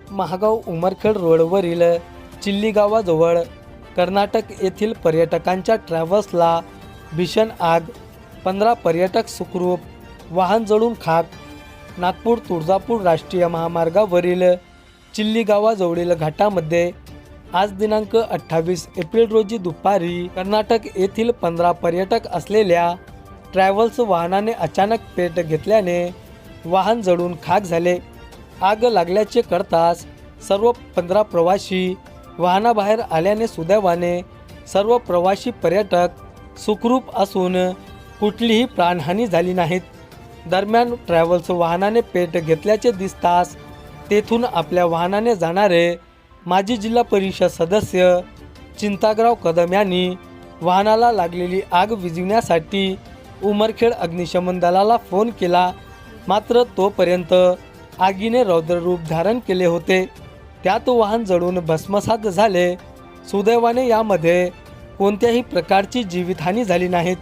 महागाव उमरखेड रोडवरील चिल्ली गावाजवळ कर्नाटक येथील पर्यटकांच्या ट्रॅव्हल्सला भीषण आग पंधरा पर्यटक सुखरूप वाहन जळून खाक नागपूर तुळजापूर राष्ट्रीय महामार्गावरील चिल्ली गावाजवळील घाटामध्ये आज दिनांक अठ्ठावीस एप्रिल रोजी दुपारी कर्नाटक येथील पंधरा पर्यटक असलेल्या ट्रॅव्हल्स वाहनाने अचानक पेट घेतल्याने वाहन जळून खाक झाले. आग लागल्याचे कळताच सर्व पंधरा प्रवासी वाहनाबाहेर आल्याने सुदैवाने सर्व प्रवासी पर्यटक सुखरूप असून कुठलीही प्राणहानी झाली नाहीत. दरम्यान ट्रॅव्हल्स वाहनाने पेट घेतल्याचे दिसताच तेथून आपल्या वाहनाने जाणारे माजी जिल्हा परिषद सदस्य चिंतागराव कदम यांनी वाहनाला लागलेली आग विझविण्यासाठी उमरखेड अग्निशमन दलाला फोन केला. मात्र तोपर्यंत आगीने रौद्ररूप धारण केले होते. त्यात वाहन जळून भस्मसात झाले. सुदैवाने यामध्ये कोणत्याही प्रकारची जीवितहानी झाली नाहीत.